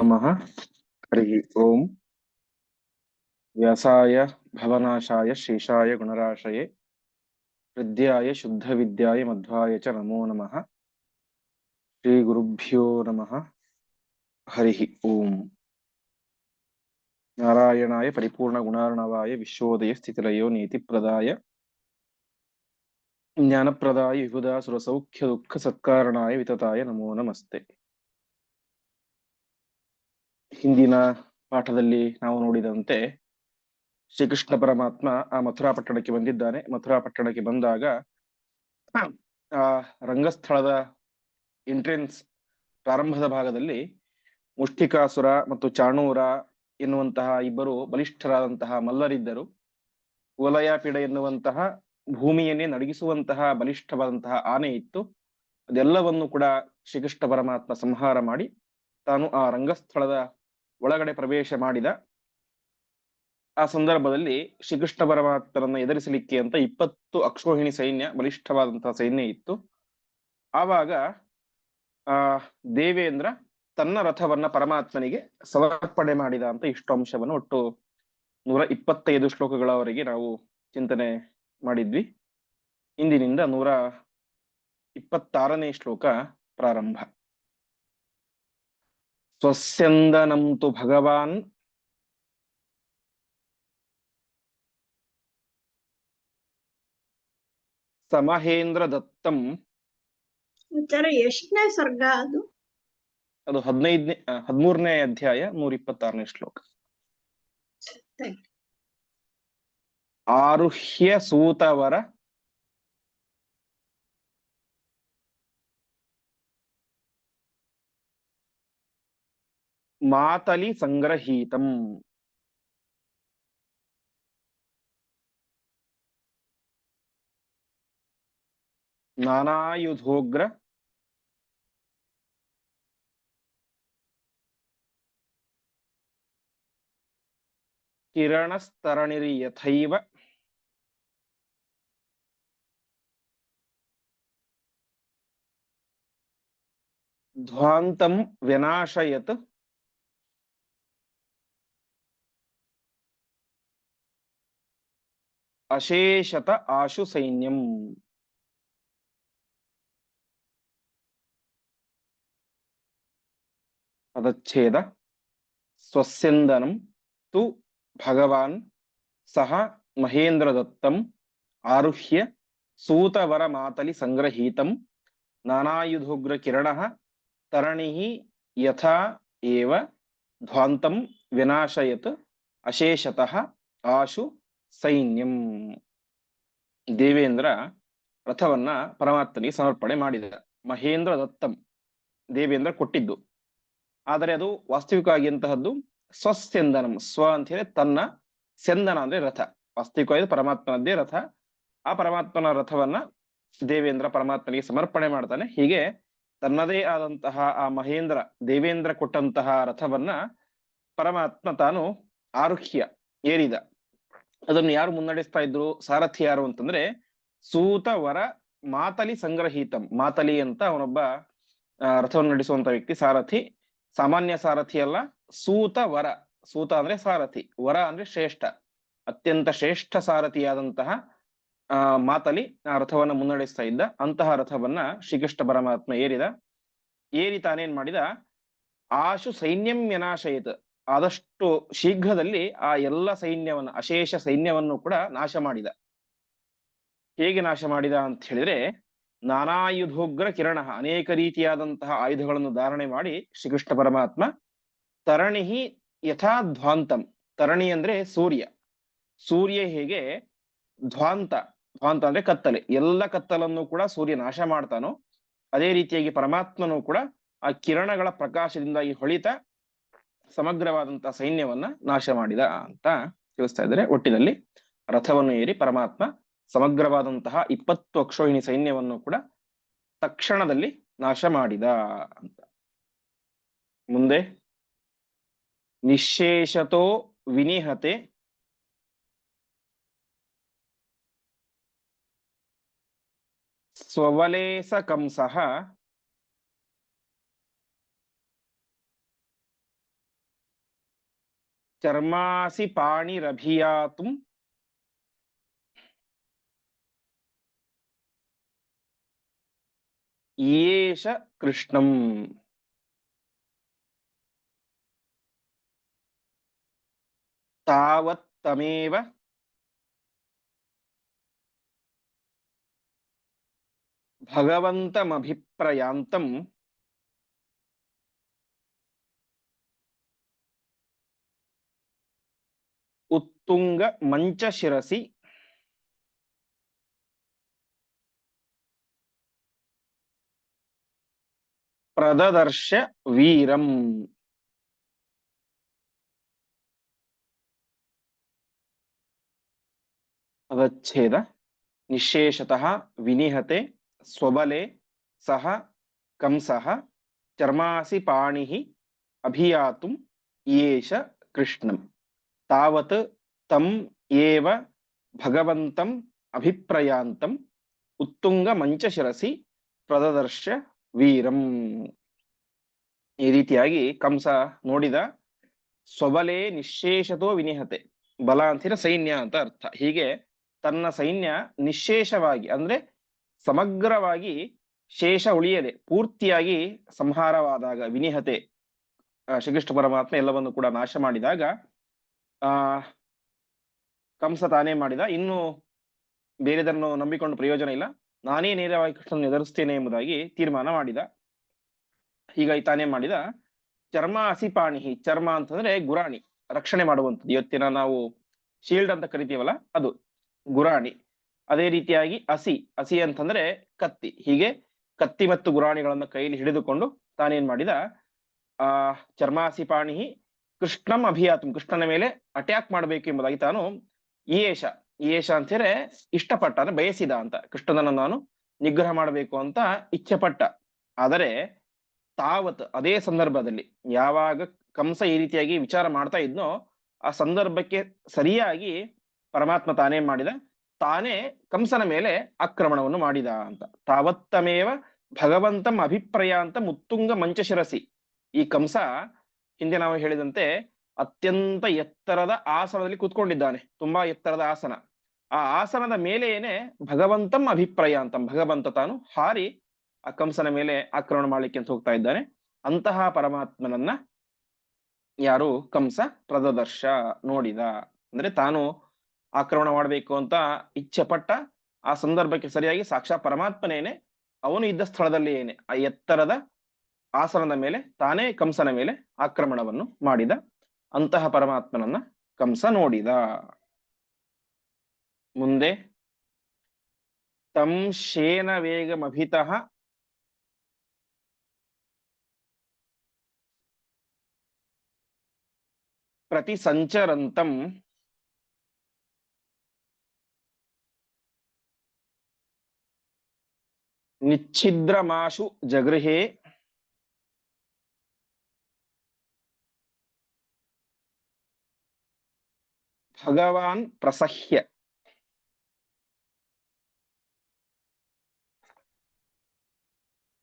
නමහ හරි ඕම් ව්‍යසාය භවනාශාය ශේෂාය ගුණරාශයේ විද්‍යාය ශුද්ධ විද්‍යාය මధ్వాయ ච නමෝ නමහ ශ්‍රී ගුරුභ්‍යෝ නමහ හරිහි ඕම් නාරායණාය පරිපූර්ණ ගුණාරණවාය විශ්වෝදය ස්ථිතිලයෝ නීති ප්‍රදාය ඥානප්‍රදාය විපදා සුරසෞඛ්‍ය දුක්ඛ සත්කාරණාය විතතාය නමෝ නමස්තේ ಹಿಂದಿನ ಪಾಠದಲ್ಲಿ ನಾವು ನೋಡಿದಂತೆ ಶ್ರೀಕೃಷ್ಣ ಪರಮಾತ್ಮ ಆ ಮಥುರಾ ಪಟ್ಟಣಕ್ಕೆ ಬಂದಿದ್ದಾನೆ. ಮಥುರಾ ಪಟ್ಟಣಕ್ಕೆ ಬಂದಾಗ ಆ ರಂಗಸ್ಥಳದ ಎಂಟ್ರೆನ್ಸ್ ಪ್ರಾರಂಭದ ಭಾಗದಲ್ಲಿ ಮುಷ್ಟಿಕಾಸುರ ಮತ್ತು ಚಾಣೂರ ಎನ್ನುವಂತಹ ಇಬ್ಬರು ಬಲಿಷ್ಠರಾದಂತಹ ಮಲ್ಲರಿದ್ದರು. ವಲಯಪೀಡ ಎನ್ನುವಂತಹ ಭೂಮಿಯನ್ನೇ ನಡಗಿಸುವಂತಹ ಬಲಿಷ್ಠವಾದಂತಹ ಆನೆ ಇತ್ತು. ಅದೆಲ್ಲವನ್ನು ಕೂಡ ಶ್ರೀಕೃಷ್ಣ ಪರಮಾತ್ಮ ಸಂಹಾರ ಮಾಡಿ ತಾನು ಆ ರಂಗಸ್ಥಳದ ಒಳಗಡೆ ಪ್ರವೇಶ ಮಾಡಿದ ಆ ಸಂದರ್ಭದಲ್ಲಿ ಶ್ರೀಕೃಷ್ಣ ಪರಮಾತ್ಮರನ್ನ ಎದುರಿಸಲಿಕ್ಕೆ ಅಂತ ಇಪ್ಪತ್ತು ಅಕ್ಷೋಹಿಣಿ ಸೈನ್ಯ ಬಲಿಷ್ಠವಾದಂತಹ ಸೈನ್ಯ ಇತ್ತು. ಆವಾಗ, ಆ, ದೇವೇಂದ್ರ ತನ್ನ ರಥವನ್ನ ಪರಮಾತ್ಮನಿಗೆ ಸಮರ್ಪಣೆ ಮಾಡಿದ ಅಂತ ಇಷ್ಟು ಅಂಶವನ್ನು ಒಟ್ಟು ನೂರ ಇಪ್ಪತ್ತೈದು ಶ್ಲೋಕಗಳವರೆಗೆ ನಾವು ಚಿಂತನೆ ಮಾಡಿದ್ವಿ. ಇಂದಿನಿಂದ ನೂರ ಇಪ್ಪತ್ತಾರನೇ ಶ್ಲೋಕ ಪ್ರಾರಂಭ. ಸ್ವಸ್ಯಂದನಂ ತು ಭಗವಾನ್. ಸಮಹೇಂದ್ರ ದತ್ತಂ. ಎಷ್ಟನೇ ಸರ್ಗ ಅದು? ಅದು ಹದಿನೈದನೇ ಹದಿಮೂರನೇ ಅಧ್ಯಾಯ ನೂರ ಇಪ್ಪತ್ತಾರನೇ ಶ್ಲೋಕ ಆರುಹ್ಯ ಸೂತವರ ಮಾತಲಿ ಸಂಗ್ರಹೀತಂ ನಾನಾಯುಧೋಗ್ರ ಕಿರಣಸ್ತರಣಿರ್ಯಥೈವ ಧ್ವಾಂತಂ ವಿನಾಶಯತ್ ಅಶೇಷತ ಆಶು ಸೈನ್ಯಂ ಪದಚ್ಛೇದ ಸ್ವಸ್ಯಂದನಂ ತು ಭಗವಾನ್ ಸಹ ಮಹೇಂದ್ರದತ್ತಂ ಆರುಹ್ಯ ಸೂತವರ ಮಾತಲಿ ಸಂಗ್ರಹೀತಂ ನಾನಾಯುಧೋಗ್ರ ಕಿರಣಃ ತರಣಿಃ ಯಥಾ ಏವ ಧ್ವಾಂತಂ ವಿನಾಶಯತ್ ಅಶೇಷತಃ ಆಶು ಸೈನ್ಯಂ ದೇವೇಂದ್ರ ರಥವನ್ನ ಪರಮಾತ್ಮನಿಗೆ ಸಮರ್ಪಣೆ ಮಾಡಿದ. ಮಹೇಂದ್ರ ದತ್ತಂ ದೇವೇಂದ್ರ ಕೊಟ್ಟಿದ್ದು. ಆದರೆ ಅದು ವಾಸ್ತವಿಕವಾಗಿ ಅಂತಹದ್ದು ಸ್ವಸ್ಯಂದನಂ ಸ್ವ ಅಂತ ಹೇಳಿ ತನ್ನ ಸೆಂದನ ಅಂದ್ರೆ ರಥ. ವಾಸ್ತವಿಕವಾಗಿ ಪರಮಾತ್ಮನದ್ದೇ ರಥ. ಆ ಪರಮಾತ್ಮನ ರಥವನ್ನ ದೇವೇಂದ್ರ ಪರಮಾತ್ಮನಿಗೆ ಸಮರ್ಪಣೆ ಮಾಡ್ತಾನೆ. ಹೀಗೆ ತನ್ನದೇ ಆದಂತಹ ಆ ಮಹೇಂದ್ರ, ದೇವೇಂದ್ರ ಕೊಟ್ಟಂತಹ ರಥವನ್ನ ಪರಮಾತ್ಮ ತಾನು ಆರುಹ್ಯ ಏರಿದ. ಅದನ್ನು ಯಾರು ಮುನ್ನಡೆಸ್ತಾ ಇದ್ರು? ಸಾರಥಿ ಯಾರು ಅಂತಂದ್ರೆ ಸೂತ ವರ ಮಾತಲಿ ಸಂಗ್ರಹೀತಂ. ಮಾತಲಿ ಅಂತ ಅವನೊಬ್ಬ ರಥವನ್ನು ನಡೆಸುವಂತ ವ್ಯಕ್ತಿ ಸಾರಥಿ. ಸಾಮಾನ್ಯ ಸಾರಥಿ ಅಲ್ಲ, ಸೂತ ವರ. ಸೂತ ಅಂದ್ರೆ ಸಾರಥಿ. ವರ ಅಂದ್ರೆ ಶ್ರೇಷ್ಠ. ಅತ್ಯಂತ ಶ್ರೇಷ್ಠ ಸಾರಥಿಯಾದಂತಹ, ಆ, ಮಾತಲಿ ಆ ರಥವನ್ನ ಮುನ್ನಡೆಸ್ತಾ ಇದ್ದ. ಅಂತಹ ರಥವನ್ನ ಶ್ರೀಕೃಷ್ಣ ಪರಮಾತ್ಮ ಏರಿದ. ಏರಿ ತಾನೇನ್ ಮಾಡಿದ? ಆಶು ಸೈನ್ಯಂ ವಿನಾಶಯಿತ ಆದಷ್ಟು ಶೀಘ್ರದಲ್ಲಿ ಆ ಎಲ್ಲ ಸೈನ್ಯವನ್ನು, ಅಶೇಷ ಸೈನ್ಯವನ್ನು ಕೂಡ ನಾಶ ಮಾಡಿದ. ಹೇಗೆ ನಾಶ ಮಾಡಿದ ಅಂತ ಹೇಳಿದ್ರೆ, ನಾನಾಯುಧೋಗ್ರ ಕಿರಣ, ಅನೇಕ ರೀತಿಯಾದಂತಹ ಆಯುಧಗಳನ್ನು ಧಾರಣೆ ಮಾಡಿ ಶ್ರೀಕೃಷ್ಣ ಪರಮಾತ್ಮ, ತರಣಿಹಿ ಯಥಾಧ್ವಾಂತಂ. ತರಣಿ ಅಂದ್ರೆ ಸೂರ್ಯ. ಸೂರ್ಯ ಹೇಗೆ? ಧ್ವಾಂತ. ಧ್ವಾಂತ ಅಂದ್ರೆ ಕತ್ತಲೆ. ಎಲ್ಲ ಕತ್ತಲನ್ನು ಕೂಡ ಸೂರ್ಯ ನಾಶ ಮಾಡ್ತಾನೋ, ಅದೇ ರೀತಿಯಾಗಿ ಪರಮಾತ್ಮನು ಕೂಡ ಆ ಕಿರಣಗಳ ಪ್ರಕಾಶದಿಂದಾಗಿ ಹೊಳಿತ ಸಮಗ್ರವಾದಂತಹ ಸೈನ್ಯವನ್ನ ನಾಶ ಮಾಡಿದ ಅಂತ ತಿಳಿಸ್ತಾ ಇದ್ದಾರೆ. ಒಟ್ಟಿನಲ್ಲಿ ರಥವನ್ನು ಏರಿ ಪರಮಾತ್ಮ ಸಮಗ್ರವಾದಂತಹ ಇಪ್ಪತ್ತು ಅಕ್ಷೋಹಿಣಿ ಸೈನ್ಯವನ್ನು ಕೂಡ ತಕ್ಷಣದಲ್ಲಿ ನಾಶ ಮಾಡಿದ ಅಂತ. ಮುಂದೆ, ನಿಶೇಷತೋ ವಿನಿಹತೆ. ಸ್ವವಲೇಸ ಕಂಸಃ ಚರ್ಮಾಸಿ ಪಾಣಿರಭಿಯಾತು ಏಷ ಕೃಷ್ಣಂ ತಾವತ್ತಮೇವ ಭಗವಂತಮಭಿಪ್ರಯಾಂತಂ ಉತ್ತುಂಗ ಮಂಚಶಿರಸಿ ಪ್ರದದರ್ಶ ವೀರಂ ಅವಚ್ಛೇದ ನಿಶೇಷತಃ ವಿನಿಹತೆ ಸ್ವಬಲೆ ಸಹ ಕಂಸಃ ಚರ್ಮಾಸಿ ಪಾಣಿಃ ಅಭಿಯಾತುಂ ಯೇಷ ಕೃಷ್ಣಂ ತಾವತ್ ತಂ ಏವ ಭಗವಂತಂ ಅಭಿಪ್ರಯಾಂತಂ ಉತ್ತುಂಗ ಮಂಚಶಿರಸಿ ಪ್ರದದರ್ಶ ವೀರಂ. ಈ ರೀತಿಯಾಗಿ ಕಂಸ ನೋಡಿದ ಸ್ವಬಲೆ ನಿಶೇಷತೋ ವಿನಿಹತೆ ಬಲ ಸೈನ್ಯ ಅಂತ ಅರ್ಥ. ಹೀಗೆ ತನ್ನ ಸೈನ್ಯ ನಿಶೇಷವಾಗಿ ಅಂದ್ರೆ ಸಮಗ್ರವಾಗಿ ಶೇಷ ಉಳಿಯದೆ, ಪೂರ್ತಿಯಾಗಿ ಸಂಹಾರವಾದಾಗ ವಿನಿಹತೆ ಶ್ರೀಕೃಷ್ಣ ಪರಮಾತ್ಮ ಎಲ್ಲವನ್ನು ಕೂಡ ನಾಶ ಮಾಡಿದಾಗ, ಆ ಕಂಸ ತಾನೇ ಮಾಡಿದ. ಇನ್ನು ಬೇರೆದನ್ನು ನಂಬಿಕೊಂಡು ಪ್ರಯೋಜನ ಇಲ್ಲ. ನಾನೇ ನೇರವಾಗಿ ಕೃಷ್ಣನ ಎದುರಿಸ್ತೇನೆ ಎಂಬುದಾಗಿ ತೀರ್ಮಾನ ಮಾಡಿದ. ಹೀಗಾಗಿ ತಾನೇ ಮಾಡಿದ. ಚರ್ಮ ಹಸಿಪಾಣಿ ಚರ್ಮ ಅಂತಂದ್ರೆ ಗುರಾಣಿ, ರಕ್ಷಣೆ ಮಾಡುವಂಥದ್ದು. ಇವತ್ತಿನ ನಾವು ಶೀಲ್ಡ್ ಅಂತ ಕರಿತೀವಲ್ಲ, ಅದು ಗುರಾಣಿ. ಅದೇ ರೀತಿಯಾಗಿ ಹಸಿ ಹಸಿ ಅಂತಂದ್ರೆ ಕತ್ತಿ. ಹೀಗೆ ಕತ್ತಿ ಮತ್ತು ಗುರಾಣಿಗಳನ್ನ ಕೈಯಲ್ಲಿ ಹಿಡಿದುಕೊಂಡು ತಾನೇನ್ ಮಾಡಿದ? ಆ ಚರ್ಮಾಸಿಪಾಣಿ ಕೃಷ್ಣಂ ಅಭಿಯಾತಂ, ಕೃಷ್ಣನ ಮೇಲೆ ಅಟ್ಯಾಕ್ ಮಾಡಬೇಕು ಎಂಬುದಾಗಿ ತಾನು ಈಯೇಷ ಈಯೇಷ ಅಂತ ಹೇಳಿದ್ರೆ ಇಷ್ಟಪಟ್ಟ ಅಂದ್ರೆ ಬಯಸಿದ ಅಂತ. ಕೃಷ್ಣನನ್ನು ನಾನು ನಿಗ್ರಹ ಮಾಡಬೇಕು ಅಂತ ಇಚ್ಛೆ ಪಟ್ಟ ಆದರೆ ತಾವತ್ ಅದೇ ಸಂದರ್ಭದಲ್ಲಿ ಯಾವಾಗ ಕಂಸ ಈ ರೀತಿಯಾಗಿ ವಿಚಾರ ಮಾಡ್ತಾ ಇದ್ನೋ ಆ ಸಂದರ್ಭಕ್ಕೆ ಸರಿಯಾಗಿ ಪರಮಾತ್ಮ ತಾನೇ ಮಾಡಿದ, ತಾನೇ ಕಂಸನ ಮೇಲೆ ಆಕ್ರಮಣವನ್ನು ಮಾಡಿದ ಅಂತ. ತಾವತ್ತಮೇವ ಭಗವಂತಂ ಅಭಿಪ್ರಾಯಾಂತ ಮುತ್ತುಂಗ ಮಂಚಶಿರಸಿ. ಈ ಕಂಸ ಹಿಂದೆ ನಾವು ಹೇಳಿದಂತೆ ಅತ್ಯಂತ ಎತ್ತರದ ಆಸನದಲ್ಲಿ ಕೂತ್ಕೊಂಡಿದ್ದಾನೆ. ತುಂಬಾ ಎತ್ತರದ ಆಸನ. ಆ ಆಸನದ ಮೇಲೆಯೇನೆ ಭಗವಂತಂ ಅಭಿಪ್ರಾಯ ಅಂತ ಭಗವಂತ ತಾನು ಹಾರಿ ಆ ಕಂಸನ ಮೇಲೆ ಆಕ್ರಮಣ ಮಾಡ್ಲಿಕ್ಕೆ ಅಂತ ಹೋಗ್ತಾ ಇದ್ದಾನೆ. ಅಂತಹ ಪರಮಾತ್ಮನನ್ನ ಯಾರು? ಕಂಸ ಪ್ರದದರ್ಶ ನೋಡಿದ. ಅಂದ್ರೆ ತಾನು ಆಕ್ರಮಣ ಮಾಡಬೇಕು ಅಂತ ಇಚ್ಛೆ ಪಟ್ಟ ಆ ಸಂದರ್ಭಕ್ಕೆ ಸರಿಯಾಗಿ ಸಾಕ್ಷಾ ಪರಮಾತ್ಮನೇನೆ ಅವನು ಇದ್ದ ಸ್ಥಳದಲ್ಲಿ ಏನೆ ಆ ಎತ್ತರದ ಆಸನದ ಮೇಲೆ ತಾನೇ ಕಂಸನ ಮೇಲೆ ಆಕ್ರಮಣವನ್ನು ಮಾಡಿದ. ಅಂತಹ ಪರಮಾತ್ಮನನ್ನ ಕಂಸ ನೋಡಿದ. ಮುಂದೆ ತಂ ಶೇನ ವೇಗಮಭಿತಃ ಪ್ರತಿ ಸಂಚರಂತಂ ನಿಚ್ಛಿದ್ರಮಾಶು ಜಗೃಹೇ ಭಗವಾನ್ ಪ್ರಸಹ್ಯ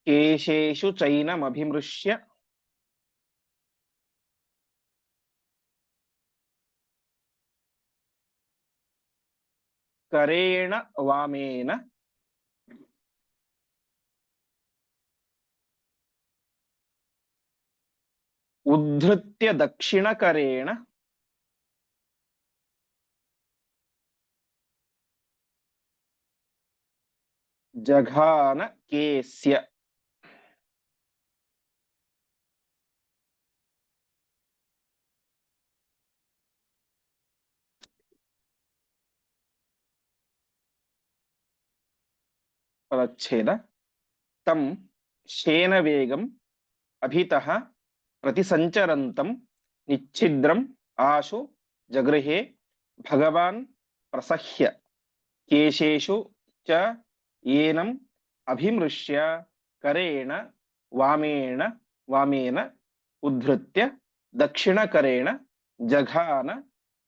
ಕೇಶೇಷು ಚೈನಮಭಿಮೃಶ್ಯ ಕರೇಣ ವಾಮೇನ ಉದ್ಧೃತ್ಯ ದಕ್ಷಿಣಕರೇಣ ಜಘಾನ ಕೇಸ್ಯ ಪದಚ್ಛೇದ ತಂ ಶೇನವೇಗಂ ಅಭಿತಃ ಪ್ರತಿಸಂಚರಂತಂ ನಿಚ್ಛಿದ್ರಂ ಆಶು ಜಗೃಹೆ ಭಗವಾನ್ ಪ್ರಸಹ್ಯ ಕೇಶೇಷು ಚ ಏನಂ ಅಭಿಮೃಶ್ಯ ಕರೇಣ ವಾಮೇಣ ವಾಮೇನ ಉದ್ಧೃತ್ಯ ದಕ್ಷಿಣಕರೇಣ ಜಘಾನ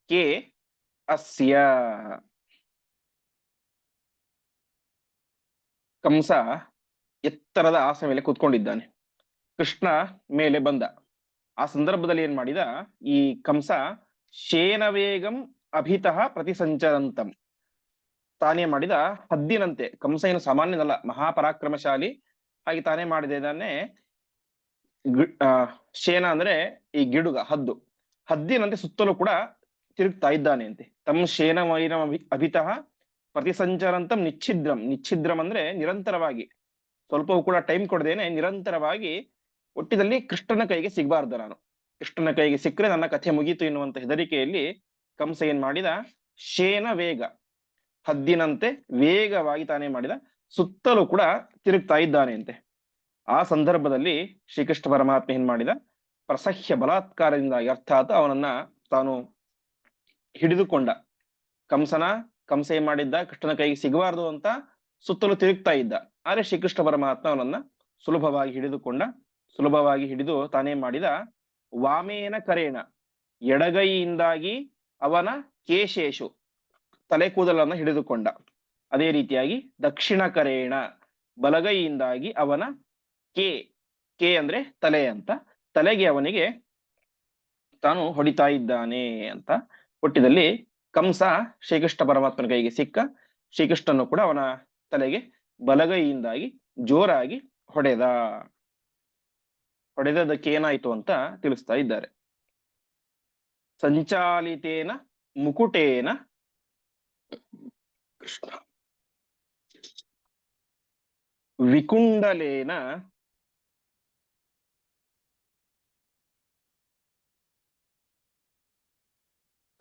ಕೆ ಅಸ್ಯ. ಕಂಸ ಎತ್ತರದ ಆಸನ ಮೇಲೆ ಕೂತ್ಕೊಂಡಿದ್ದಾನೆ. ಕೃಷ್ಣ ಮೇಲೆ ಬಂದ. ಆ ಸಂದರ್ಭದಲ್ಲಿ ಏನ್ ಮಾಡಿದ? ಈ ಕಂಸ ಶೇನವೇಗಂ ಅಭಿತಃ ಪ್ರತಿಸಂಚರಂತಂ. ತಾನೇ ಮಾಡಿದ ಹದ್ದಿನಂತೆ ಕಂಸ ಏನು ಸಾಮಾನ್ಯನಲ್ಲ, ಮಹಾಪರಾಕ್ರಮಶಾಲಿ ಹಾಗೆ ತಾನೇ ಮಾಡಿದ್ದೇನೆ ಗಿ- ಶೇನ ಅಂದ್ರೆ ಈ ಗಿಡುಗ, ಹದ್ದು. ಹದ್ದಿನಂತೆ ಸುತ್ತಲೂ ಕೂಡ ತಿರುಗ್ತಾ ಇದ್ದಾನೆ ಅಂತೆ ತಮ್ಮ ಶೇನ ವೈನ ಅಭಿತಃ ಪ್ರತಿ ಪ್ರತಿಸಂಚರಂತಂ ನಿಚ್ಛಿದ್ರಂ. ನಿಚ್ಛಿದ್ರಂ ಅಂದ್ರೆ ನಿರಂತರವಾಗಿ. ಸ್ವಲ್ಪವೂ ಕೂಡ ಟೈಮ್ ಕೊಡದೇನೆ ನಿರಂತರವಾಗಿ ಒಟ್ಟಿನಲ್ಲಿ ಕೃಷ್ಣನ ಕೈಗೆ ಸಿಗಬಾರ್ದು ನಾನು. ಕೃಷ್ಣನ ಕೈಗೆ ಸಿಕ್ಕರೆ ನನ್ನ ಕಥೆ ಮುಗೀತು ಎನ್ನುವಂತ ಹೆದರಿಕೆಯಲ್ಲಿ ಕಂಸ ಏನ್ ಮಾಡಿದ ಶೇನ ವೇಗ. ಹದ್ದಿನಂತೆ ವೇಗವಾಗಿ ತಾನೇ ಮಾಡಿದ, ಸುತ್ತಲೂ ಕೂಡ ತಿರುಗ್ತಾ ಇದ್ದಾನೆ ಅಂತೆ ಆ ಸಂದರ್ಭದಲ್ಲಿ ಶ್ರೀಕೃಷ್ಣ ಪರಮಾತ್ಮ ಏನ್ ಮಾಡಿದ? ಪ್ರಸಹ್ಯ ಬಲಾತ್ಕಾರದಿಂದಾಗಿ ಅರ್ಥಾತ್ ಅವನನ್ನ ತಾನು ಹಿಡಿದುಕೊಂಡ. ಕಂಸನ, ಕಂಸೆ ಮಾಡಿದ್ದ? ಕೃಷ್ಣನ ಕೈಗೆ ಸಿಗಬಾರದು ಅಂತ ಸುತ್ತಲೂ ತಿರುಗ್ತಾ ಇದ್ದ. ಆದ್ರೆ ಶ್ರೀಕೃಷ್ಣ ಪರಮಾತ್ಮ ಅವನನ್ನ ಸುಲಭವಾಗಿ ಹಿಡಿದುಕೊಂಡ, ಸುಲಭವಾಗಿ ಹಿಡಿದು ತಾನೇ ಮಾಡಿದ ವಾಮೇನ ಕರೇಣ. ಎಡಗೈಯಿಂದಾಗಿ ಅವನ ಕೇಶೇಶು. ತಲೆ ಕೂದಲನ್ನ ಹಿಡಿದುಕೊಂಡ. ಅದೇ ರೀತಿಯಾಗಿ ದಕ್ಷಿಣ ಕರೇಣ ಬಲಗೈಯಿಂದಾಗಿ ಅವನ ಕೆ ಕೆ ಅಂದ್ರೆ ತಲೆ ಅಂತ. ತಲೆಗೆ ಅವನಿಗೆ ತಾನು ಹೊಡಿತಾ ಇದ್ದಾನೆ ಅಂತ. ಹುಟ್ಟಿದಲ್ಲಿ ಕಂಸ ಶ್ರೀಕೃಷ್ಣ ಪರಮಾತ್ಮನ ಕೈಗೆ ಸಿಕ್ಕ. ಶ್ರೀಕೃಷ್ಣನು ಕೂಡ ಅವನ ತಲೆಗೆ ಬಲಗೈಯಿಂದಾಗಿ ಜೋರಾಗಿ ಹೊಡೆದ. ಹೊಡೆದದಕ್ಕೆ ಏನಾಯ್ತು ಅಂತ ತಿಳಿಸ್ತಾ ಇದ್ದಾರೆ. ಸಂಚಾಲಿತೇನ ಮುಕುಟೇನ ಕೃಷ್ಣ ವಿಕುಂಡಲೇನ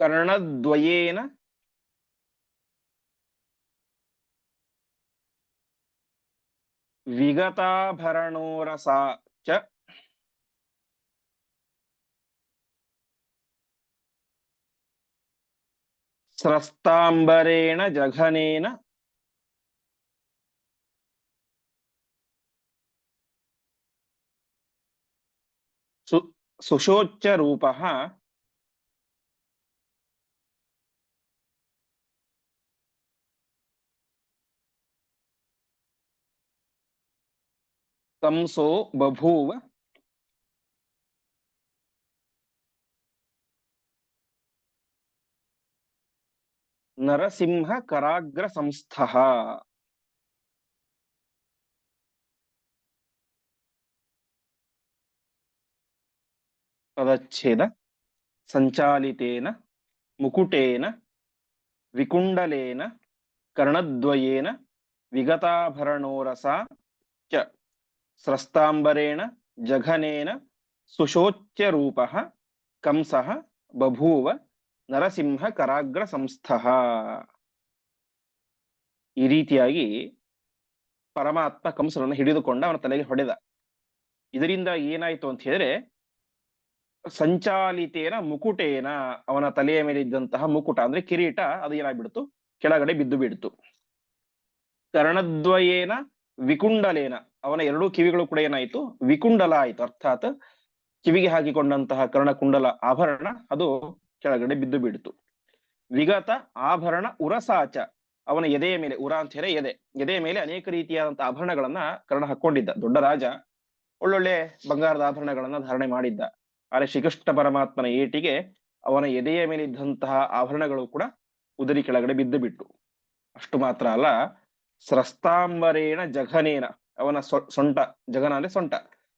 ಕರ್ಣದ್ವಯೇನ ವಿಗತಾಭರಣೋರಸಾ ಚ ಸ್ರಸ್ತಾಂಬರೇಣ ಜಘನೇನ ಸು ಸುಶೋಚ್ಚ ರೂಪಃ ಕಂಸೋ ಬಭೂವ ನರಸಿಂಹ ಕರಾಗ್ರ ಸಂಸ್ಥಃ ಪದಚ್ಛೇದ ಸಂಚಾಲಿತೇನ ಮುಕುಟೇನ ವಿಕುಂಡಲೇನ ಕರ್ಣದ್ವಯೇನ ವಿಗತಾಭರಣೋರಸ ಚ ಸ್ರಸ್ತಾಂಬರೇಣ ಜಘನೇನ ಸುಶೋಚ್ಯ ರೂಪಃ ಕಂಸಃ ಬಭೂವ ನರಸಿಂಹ ಕರಾಗ್ರ ಸಂಸ್ಥಃ ಈ ರೀತಿಯಾಗಿ ಪರಮಾತ್ಮ ಕಂಸನನ್ನು ಹಿಡಿದುಕೊಂಡ ಅವನ ತಲೆಗೆ ಹೊಡೆದ. ಇದರಿಂದ ಏನಾಯ್ತು ಅಂತ ಹೇಳಿದ್ರೆ, ಸಂಚಾಲಿತೇನ ಮುಕುಟೇನ ಅವನ ತಲೆಯ ಮೇಲೆ ಇದ್ದಂತಹ ಮುಕುಟ ಅಂದ್ರೆ ಕಿರೀಟ, ಅದು ಏನಾಗ್ಬಿಡ್ತು? ಕೆಳಗಡೆ ಬಿದ್ದು ಬಿಡ್ತು. ಕರ್ಣದ್ವಯೇನ ವಿಕುಂಡಲೇನ, ಅವನ ಎರಡೂ ಕಿವಿಗಳು ಕೂಡ ಏನಾಯ್ತು? ವಿಕುಂಡಲ ಆಯ್ತು. ಅರ್ಥಾತ್ ಕಿವಿಗೆ ಹಾಕಿಕೊಂಡಂತಹ ಕರ್ಣಕುಂಡಲ ಆಭರಣ, ಅದು ಕೆಳಗಡೆ ಬಿದ್ದು ಬಿಡ್ತು. ವಿಗತ ಆಭರಣ ಉರಸಾಚ. ಅವನ ಎದೆಯ ಮೇಲೆ, ಉರ ಅಂತ ಹೇಳಿ ಎದೆ. ಎದೆಯ ಮೇಲೆ ಅನೇಕ ರೀತಿಯಾದಂತಹ ಆಭರಣಗಳನ್ನ ಕರ್ಣ ಹಾಕೊಂಡಿದ್ದ ದೊಡ್ಡ ರಾಜ ಒಳ್ಳೊಳ್ಳೆ ಬಂಗಾರದ ಆಭರಣಗಳನ್ನ ಧಾರಣೆ ಮಾಡಿದ್ದ. ಆದ್ರೆ ಶ್ರೀಕೃಷ್ಣ ಪರಮಾತ್ಮನ ಏಟಿಗೆ ಅವನ ಎದೆಯ ಮೇಲೆ ಇದ್ದಂತಹ ಆಭರಣಗಳು ಕೂಡ ಉದರಿ ಕೆಳಗಡೆ ಬಿದ್ದು ಬಿಟ್ಟು. ಅಷ್ಟು ಮಾತ್ರ ಅಲ್ಲ, ಸ್ರಸ್ತಾಂಬರೇಣ ಜಘನೇನ. ಅವನ ಸೊಂಟ, ಜಘನ ಅಂದ್ರೆ ಸೊಂಟ.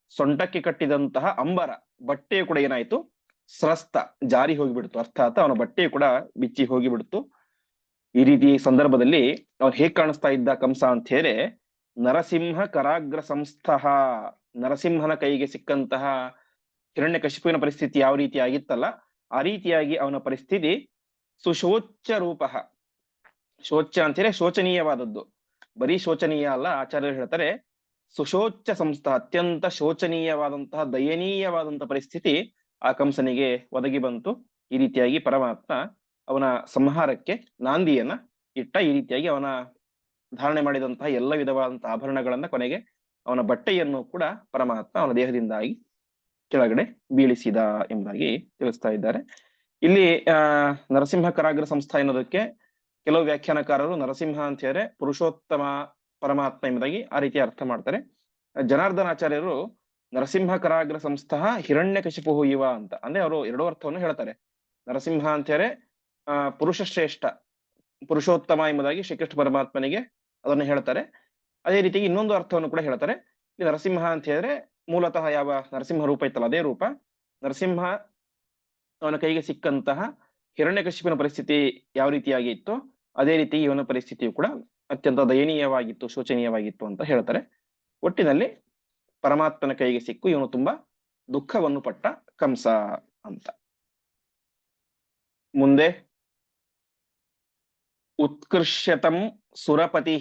ಸೊಂಟಕ್ಕೆ ಕಟ್ಟಿದಂತಹ ಅಂಬರ. ಬಟ್ಟೆ ಕೂಡ ಏನಾಯ್ತು? ಸ್ರಸ್ತ ಜಾರಿ ಹೋಗಿಬಿಡ್ತು. ಅರ್ಥಾತ್ ಅವನ ಬಟ್ಟೆ ಕೂಡ ಬಿಚ್ಚಿ ಹೋಗಿಬಿಡ್ತು. ಈ ರೀತಿ ಸಂದರ್ಭದಲ್ಲಿ ಅವನು ಹೇಗ್ ಕಾಣಿಸ್ತಾ ಇದ್ದ ಕಂಸ ಅಂತ ಹೇಳಿ ನರಸಿಂಹ ಕರಾಗ್ರ ಸಂಸ್ಥಃ ನರಸಿಂಹನ ಕೈಗೆ ಸಿಕ್ಕಂತಹ ಹಿರಣ್ಯಕಶಿಪುವಿನ ಪರಿಸ್ಥಿತಿ ಯಾವ ರೀತಿ ಆಗಿತ್ತಲ್ಲ, ಆ ರೀತಿಯಾಗಿ ಅವನ ಪರಿಸ್ಥಿತಿ ಸುಶೋಚ ರೂಪ. ಶೋಚ ಅಂತ ಹೇಳಿ ಶೋಚನೀಯವಾದದ್ದು. ಬರೀ ಶೋಚನೀಯ ಅಲ್ಲ, ಆಚಾರ್ಯರು ಹೇಳ್ತಾರೆ ಸುಶೋಚ ಸಂಸ್ಥ ಅತ್ಯಂತ ಶೋಚನೀಯವಾದಂತಹ, ದಯನೀಯವಾದಂತಹ ಪರಿಸ್ಥಿತಿ ಆ ಕಂಸನಿಗೆ ಒದಗಿ ಬಂತು. ಈ ರೀತಿಯಾಗಿ ಪರಮಾತ್ಮ ಅವನ ಸಂಹಾರಕ್ಕೆ ನಾಂದಿಯನ್ನ ಇಟ್ಟ ಈ ರೀತಿಯಾಗಿ ಅವನ ಧಾರಣೆ ಮಾಡಿದಂತಹ ಎಲ್ಲ ವಿಧವಾದಂತಹ ಆಭರಣಗಳನ್ನ ಕೊನೆಗೆ ಅವನ ಬಟ್ಟೆಯನ್ನು ಕೂಡ ಪರಮಾತ್ಮ ಅವನ ದೇಹದಿಂದಾಗಿ ಕೆಳಗಡೆ ಬೀಳಿಸಿದ ಎಂಬುದಾಗಿ ತಿಳಿಸ್ತಾ ಇದ್ದಾರೆ. ಇಲ್ಲಿ, ಆ ನರಸಿಂಹ ಕರಾಗ್ರ ಸಂಸ್ಥಾ ಎನ್ನುವುದಕ್ಕೆ ಕೆಲವು ವ್ಯಾಖ್ಯಾನಕಾರರು ನರಸಿಂಹ ಅಂತ ಹೇಳಿದ್ರೆ ಪುರುಷೋತ್ತಮ ಪರಮಾತ್ಮ ಎಂಬುದಾಗಿ ಆ ರೀತಿ ಅರ್ಥ ಮಾಡ್ತಾರೆ. ಜನಾರ್ದನಾಚಾರ್ಯರು ನರಸಿಂಹ ಕರಾಗ್ರ ಸಂಸ್ಥಃ ಹಿರಣ್ಯ ಕಶಿಪು ಇವ ಅಂತ. ಅಂದ್ರೆ ಅವರು ಎರಡು ಅರ್ಥವನ್ನು ಹೇಳ್ತಾರೆ. ನರಸಿಂಹ ಅಂತ ಹೇಳಿ ಆ ಪುರುಷ ಶ್ರೇಷ್ಠ ಪುರುಷೋತ್ತಮ ಎಂಬುದಾಗಿ ಶ್ರೀಕೃಷ್ಣ ಪರಮಾತ್ಮನಿಗೆ ಅದನ್ನು ಹೇಳ್ತಾರೆ. ಅದೇ ರೀತಿ ಇನ್ನೊಂದು ಅರ್ಥವನ್ನು ಕೂಡ ಹೇಳ್ತಾರೆ. ನರಸಿಂಹ ಅಂತ ಹೇಳಿದ್ರೆ ಮೂಲತಃ ಯಾವ ನರಸಿಂಹ ರೂಪ ಇತ್ತಲ್ಲ, ಅದೇ ರೂಪ. ನರಸಿಂಹ ಅವನ ಕೈಗೆ ಸಿಕ್ಕಂತಹ ಹಿರಣ್ಯಕಶಿಪನ ಪರಿಸ್ಥಿತಿ ಯಾವ ರೀತಿಯಾಗಿ ಇತ್ತು, ಅದೇ ರೀತಿ ಇವನ ಪರಿಸ್ಥಿತಿಯು ಕೂಡ ಅತ್ಯಂತ ದಯನೀಯವಾಗಿತ್ತು, ಶೋಚನೀಯವಾಗಿತ್ತು ಅಂತ ಹೇಳ್ತಾರೆ. ಒಟ್ಟಿನಲ್ಲಿ ಪರಮಾತ್ಮನ ಕೈಗೆ ಸಿಕ್ಕು ಇವನು ತುಂಬಾ ದುಃಖವನ್ನು ಪಟ್ಟ ಕಂಸ ಅಂತ. ಮುಂದೆ ಉತ್ಕೃಷ್ಯತಂ ಸುರಪತಿ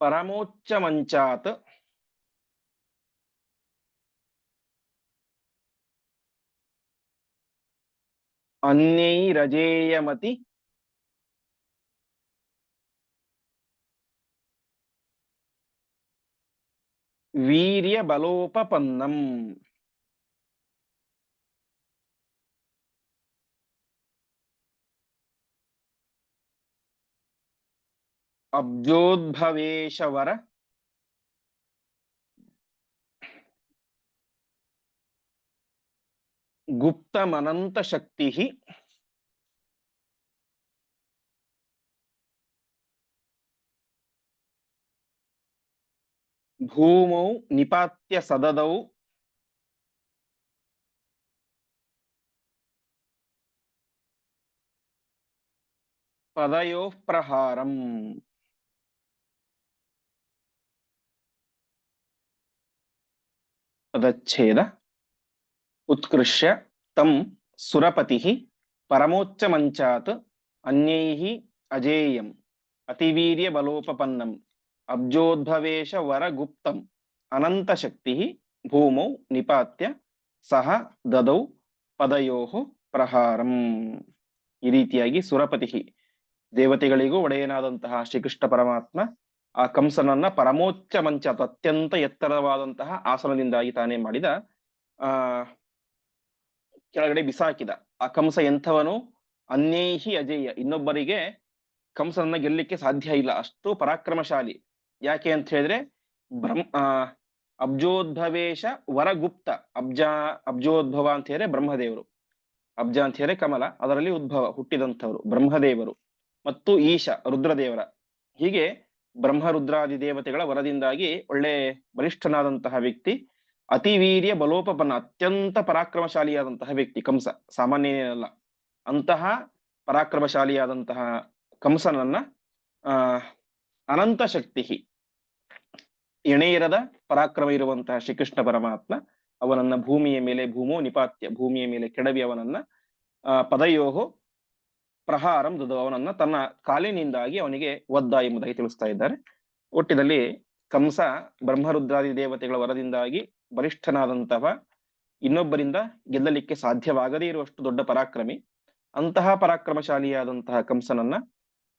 ಪರಮೋಚ್ಚ ಮಂಚಾತ್ वीर्यबलोपपन्नम्। अब्जोद्भवेशवर। गुप्तमनन्तशक्तिः। ಅಬ್ಜೋದ್ಭವೇಶವರ ಗುಪ್ತಮನಂತ ಶಕ್ತಿ ಭೂಮೌ ನಿಪಾತ್ಯ ಸದದೌ ಪದಯೋ ಪ್ರಹಾರಂ ಪದಚ್ಛೇದ ಉತ್ಕೃಷ್ಯ ತಂ ಸುರಪತಿ ಪರಮೋಚ್ಚ ಮಂಚಾತ್ ಅಬ್ಜೋದ್ಭವೇಶ ವರಗುಪ್ತಂ ಅನಂತಶಕ್ತಿ ಭೂಮೌ ನಿಪಾತ್ಯ ಸಹ ದದೌ ಪದಯೋ ಪ್ರಹಾರಂ. ಈ ರೀತಿಯಾಗಿ ಸುರಪತಿ ದೇವತೆಗಳಿಗೂ ಒಡೆಯನಾದಂತಹ ಶ್ರೀಕೃಷ್ಣ ಪರಮಾತ್ಮ ಆ ಕಂಸನನ್ನ ಪರಮೋಚ್ಚ ಮಂಚ ಅತ್ಯಂತ ಎತ್ತರವಾದಂತಹ ಆಸನದಿಂದಾಗಿ ತಾನೇ ಮಾಡಿದ, ಆ, ಕೆಳಗಡೆ ಬಿಸಾಕಿದ. ಆ ಕಂಸ ಎಂಥವನು? ಅನ್ಯೇಹಿ ಅಜೇಯ. ಇನ್ನೊಬ್ಬರಿಗೆ ಕಂಸನನ್ನ ಗೆಲ್ಲಕ್ಕೆ ಸಾಧ್ಯ ಇಲ್ಲ. ಅಷ್ಟು ಪರಾಕ್ರಮಶಾಲಿ. ಯಾಕೆ ಅಂತ ಹೇಳಿದ್ರೆ ಬ್ರಹ್ಮ ಅಬ್ಜೋದ್ಭವೇಶ ವರಗುಪ್ತ, ಅಬ್ಜ, ಅಬ್ಜೋದ್ಭವ ಅಂತ ಹೇಳಿದ್ರೆ ಬ್ರಹ್ಮದೇವರು. ಅಬ್ಜ ಅಂತ ಹೇಳಿದ್ರೆ ಕಮಲ, ಅದರಲ್ಲಿ ಉದ್ಭವ ಹುಟ್ಟಿದಂಥವರು, ಬ್ರಹ್ಮದೇವರು. ಮತ್ತು ಈಶ, ರುದ್ರದೇವರ. ಹೀಗೆ ಬ್ರಹ್ಮ ರುದ್ರಾದಿ ದೇವತೆಗಳ ವರದಿಂದಾಗಿ ಒಳ್ಳೆ ಬಲಿಷ್ಠನಾದಂತಹ ವ್ಯಕ್ತಿ ಅತಿ ವೀರ್ಯ ಬಲೋಪಪನ್ನ, ಅತ್ಯಂತ ಪರಾಕ್ರಮಶಾಲಿಯಾದಂತಹ ವ್ಯಕ್ತಿ, ಕಂಸ. ಸಾಮಾನ್ಯನೇನಲ್ಲ. ಅಂತಹ ಪರಾಕ್ರಮಶಾಲಿಯಾದಂತಹ ಕಂಸನನ್ನ ಅನಂತ ಶಕ್ತಿ ಎಣೆಯಿರದ ಪರಾಕ್ರಮ ಇರುವಂತಹ ಶ್ರೀಕೃಷ್ಣ ಪರಮಾತ್ಮ ಅವನನ್ನ ಭೂಮಿಯ ಮೇಲೆ ಭೂಮೋ ನಿಪಾತ್ಯ, ಭೂಮಿಯ ಮೇಲೆ ಕೆಡವಿ ಅವನನ್ನ ಪದಯೋಹೋ ಪ್ರಹಾರಂ ದುದು, ಅವನನ್ನ ತನ್ನ ಕಾಲಿನಿಂದಾಗಿ ಅವನಿಗೆ ಒದ್ದ ಎಂಬುದಾಗಿ ತಿಳಿಸ್ತಾ ಇದ್ದಾರೆ. ಒಟ್ಟಿನಲ್ಲಿ ಕಂಸ ಬ್ರಹ್ಮರುದ್ರಾದಿ ದೇವತೆಗಳ ವರದಿಂದಾಗಿ ಬಲಿಷ್ಠನಾದಂತಹ ಇನ್ನೊಬ್ಬರಿಂದ ಗೆಲ್ಲಲಿಕ್ಕೆ ಸಾಧ್ಯವಾಗದೇ ಇರುವಷ್ಟು ದೊಡ್ಡ ಪರಾಕ್ರಮಿ, ಅಂತಹ ಪರಾಕ್ರಮಶಾಲಿಯಾದಂತಹ ಕಂಸನನ್ನ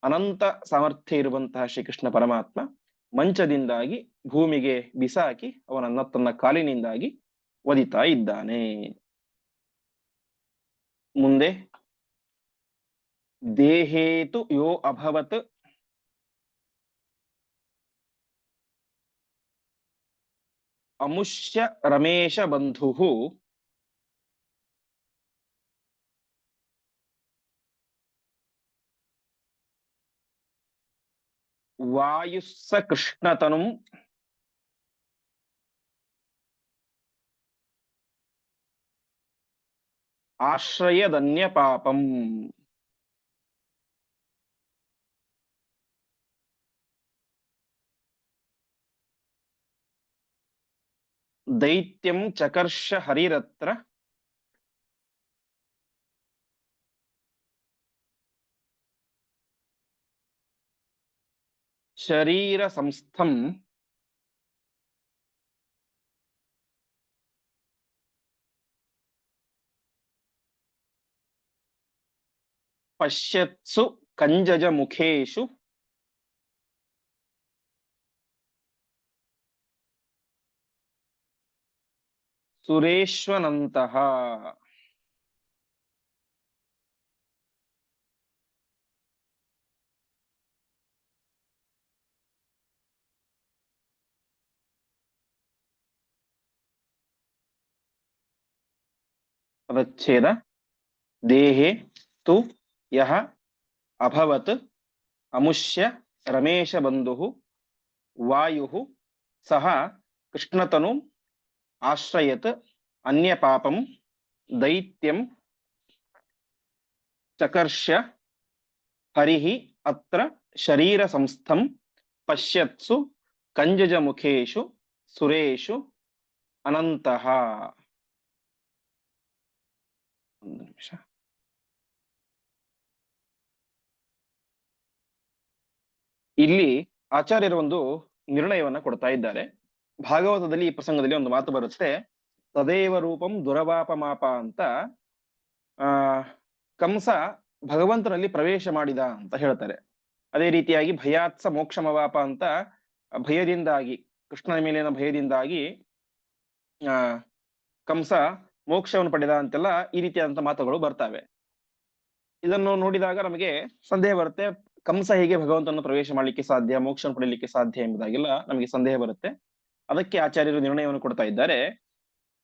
ಅನಂತ ಸಾಮರ್ಥ್ಯ ಇರುವಂತಹ ಶ್ರೀಕೃಷ್ಣ ಪರಮಾತ್ಮ ಮಂಚದಿಂದಾಗಿ ಭೂಮಿಗೆ ಬಿಸಾಕಿ ಅವನನ್ನ ತನ್ನ ಕಾಲಿನಿಂದಾಗಿ ಒದಿತಾ ಇದ್ದಾನೆ. ಮುಂದೆ, ದೇಹೇತು ಯೋ ಅಭವತ್. ಅಮುಷ್ಯ ರಮೇಶ ಬಂಧು ವಾಯುಸ್ಸ ಕೃಷ್ಣತನುಂ ಆಶ್ರಯದನ್ಯ ಪಾಪಂ ದೈತ್ಯಂ ಚಕರ್ಷ ಹರಿರತ್ರ ಶರೀರ ಸಂಸ್ಥಂ ಪಶ್ಯತ್ಸು ಕಂಜಜ ಮುಖೇಶು ಸುರೇಶ್ವನಂತಹ ಪದಚ್ಛೇದ ದೇಹೆ ತು ಯಹ ಅಭವತ್ ಅಮುಷ್ಯ ರಮೇಶ ಬಂಧು ವಾಯು ಸಹ ಕೃಷ್ಣತನು ಆಶ್ರಯತ್ ಅನ್ಯ ಪಾಪಂ ದೈತ್ಯಂ ಚಕರ್ಷ ಹರಿಃ ಅತ್ರ ಶರೀರ ಸಂಸ್ಥಂ ಪಶ್ಯತ್ಸು ಕಂಜಜ ಮುಖೇಶು ಸುರೇಶು ಅನಂತಃ ಇಲ್ಲಿ ಆಚಾರ್ಯರ ಒಂದು ನಿರ್ಣಯವನ್ನ ಕೊಡ್ತಾ ಇದ್ದಾರೆ. ಭಾಗವತದಲ್ಲಿ ಈ ಪ್ರಸಂಗದಲ್ಲಿ ಒಂದು ಮಾತು ಬರುತ್ತೆ, ತದೇವ ರೂಪಂ ದುರವಾಪಮಾಪ ಅಂತ. ಆ, ಕಂಸ ಭಗವಂತನಲ್ಲಿ ಪ್ರವೇಶ ಮಾಡಿದ ಅಂತ ಹೇಳ್ತಾರೆ. ಅದೇ ರೀತಿಯಾಗಿ ಭಯಾತ್ಸ ಮೋಕ್ಷಮವಾಪ ಅಂತ ಭಯದಿಂದಾಗಿ, ಕೃಷ್ಣನ ಮೇಲಿನ ಭಯದಿಂದಾಗಿ, ಆ, ಕಂಸ ಮೋಕ್ಷವನ್ನು ಪಡೆದ ಅಂತೆಲ್ಲ ಈ ರೀತಿಯಾದಂತಹ ಮಾತುಗಳು ಬರ್ತವೆ. ಇದನ್ನು ನೋಡಿದಾಗ ನಮಗೆ ಸಂದೇಹ ಬರುತ್ತೆ. ಕಂಸ ಹೇಗೆ ಭಗವಂತನ ಪ್ರವೇಶ ಮಾಡಲಿಕ್ಕೆ ಸಾಧ್ಯ, ಮೋಕ್ಷವನ್ನು ಪಡೆಯಲಿಕ್ಕೆ ಸಾಧ್ಯ ಎಂಬುದಾಗಿಲ್ಲ ನಮಗೆ ಸಂದೇಹ ಬರುತ್ತೆ. ಅದಕ್ಕೆ ಆಚಾರ್ಯರು ನಿರ್ಣಯವನ್ನು ಕೊಡ್ತಾ ಇದ್ದಾರೆ.